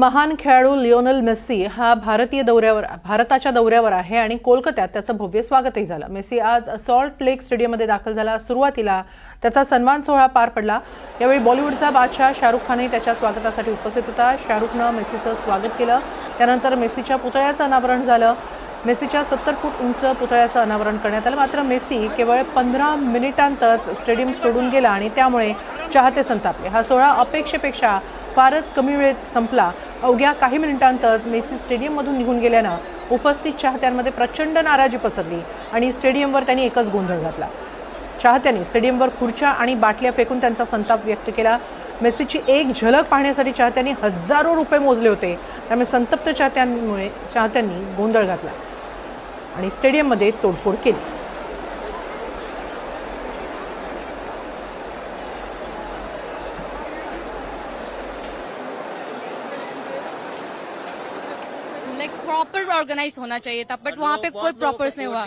महान खेळाडू Lionel Messi हा भारतीय दौऱ्यावर भारताच्या दौऱ्यावर आहे आणि कोलकात्यात त्याचं भव्य स्वागतही झालं. मेस्सी आज सॉल्ट लेक स्टेडियममध्ये दाखल झाला. सुरुवातीला त्याचा सन्मान सोहळा पार पडला. यावेळी बॉलिवूडचा बादशाह शाहरुख खानही त्याच्या स्वागतासाठी उपस्थित होता. शाहरुखनं मेस्सीचं स्वागत केलं. त्यानंतर मेस्सीच्या पुतळ्याचं अनावरण झालं. मेस्सीच्या सत्तर फूट उंच पुतळ्याचं अनावरण करण्यात आलं. मात्र मेस्सी केवळ पंधरा मिनिटांतच स्टेडियम सोडून गेला आणि त्यामुळे चाहते संतापले. हा सोहळा अपेक्षेपेक्षा फारच कमी वेळेत संपला. अवघ्या काही मिनिटांतच मेसी स्टेडियममधून निघून गेल्यानं उपस्थित चाहत्यांमध्ये प्रचंड नाराजी पसरली आणि स्टेडियमवर त्यांनी एकच गोंधळ घातला. चाहत्यांनी स्टेडियमवर खुर्च्या आणि बाटल्या फेकून त्यांचा संताप व्यक्त केला. मेसीची एक झलक पाहण्यासाठी चाहत्यांनी हजारो रुपये मोजले होते. त्यामुळे संतप्त चाहत्यांमुळे चाहत्यांनी गोंधळ घातला आणि स्टेडियममध्ये तोडफोड केली. लाइक प्रॉपर ऑर्गेनाइज होना चाहिए था बट वहाँ पे कोई प्रॉपर नहीं हुआ।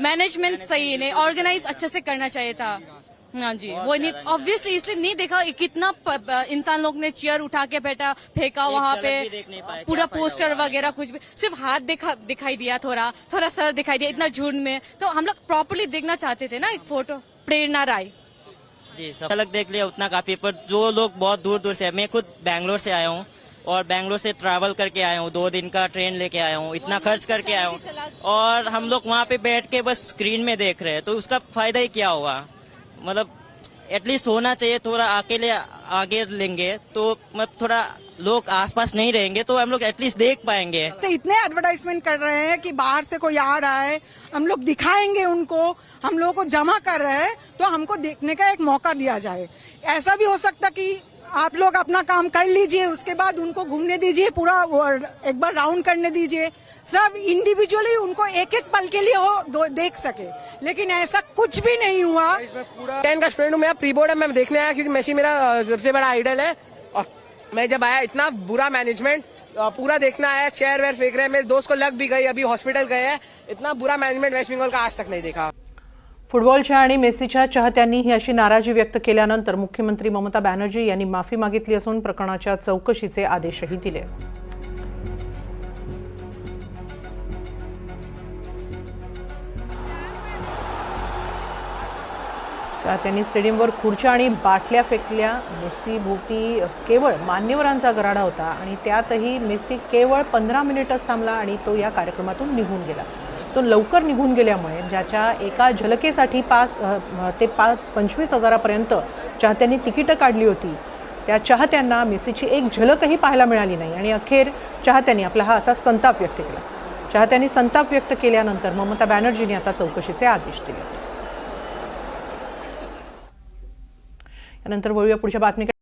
मैनेजमेंट सही नहीं ऑर्गेनाइज अच्छे से करना चाहिए था। हाँ जी वो नहीं ऑब्वियसली इसलिए नहीं देखा कितना इंसान लोग ने चेयर उठा के बैठा फेंका वहाँ पे पूरा पोस्टर वगैरह कुछ भी। सिर्फ़ हाथ दिखा दिखाई दिया थोड़ा थोड़ा सर दिखाई दिया इतना झूठ में। तो हम लोग प्रॉपरली देखना चाहते थे ना एक फ़ोटो प्रेरणा राय। जी सब अलग देख लिया उतना काफ़ी पर जो लोग बहुत दूर दूर से मैं खुद बैंगलोर से आया हूँ। और बैंगलोर से ट्रैवल करके आया हूँ दो दिन का ट्रेन लेके आया हूँ इतना खर्च करके आया हूँ। और हम लोग वहाँ पे बैठ के बस स्क्रीन में देख रहे हैं तो उसका फ़ायदा ही क्या होगा? मतलब एटलीस्ट होना चाहिए थोड़ा अकेले आगे लेंगे तो मतलब थोड़ा लोग आसपास नहीं रहेंगे तो हम लोग एटलीस्ट देख पाएँगे। तो इतने एडवर्टाइजमेंट कर रहे हैं कि बाहर से कोई आ रहा है हम लोग दिखाएँगे उनको हम लोगों को जमा कर रहे हैं तो हमको देखने का एक मौका दिया जाए। ऐसा भी हो सकता कि आप लोग अपना काम कर लीजिए, उसके बाद उनको घूमने दीजिए, पूरा एक बार राउंड करने दीजिए। सब इंडिविजुअली उनको एक एक पल के लिए हो देख सके। लेकिन ऐसा कुछ भी नहीं हुआ। टेन का स्टूडेंट मैं प्री बोर्ड मैं देखने आया क्योंकि मेसी मेरा सबसे बड़ा आइडल है। और मैं जब आया, इतना बुरा मैनेजमेंट पूरा देखना आया चेयर वेयर फेंक रहे हैं, मेरे दोस्त को लग भी गई, अभी हॉस्पिटल गए हैं। इतना बुरा मैनेजमेंट वेस्ट बंगाल का आज तक नहीं देखा। फुटबॉलच्या आणि मेसीच्या चाहत्यांनी ही अशी नाराजी व्यक्त केल्यानंतर मुख्यमंत्री ममता बॅनर्जी यांनी माफी मागितली असून प्रकरणाच्या चौकशीचे आदेशही दिले. त्यांनी स्टेडियमवर खुर्च्या आणि बाटल्या फेकल्या. मेस्सी भोवती केवळ मान्यवरांचा गराडा होता आणि त्यातही मेस्सी केवळ पंधरा मिनिटच थांबला आणि तो या कार्यक्रमातून निघून गेला. तो लवकर निघून गेल्यामुळे ज्याच्या एका झलकेसाठी पाच ते पाच पंचवीस हजारापर्यंत चाहत्यांनी तिकीटं काढली होती. त्या चाहत्यांना मेसीची एक झलकही पाहायला मिळाली नाही आणि अखेर चाहत्यांनी आपला हा असा संताप व्यक्त केला. चाहत्यांनी संताप व्यक्त केल्यानंतर ममता बॅनर्जींनी आता चौकशीचे आदेश दिले. यानंतर वळूया पुढच्या बातमीकडे.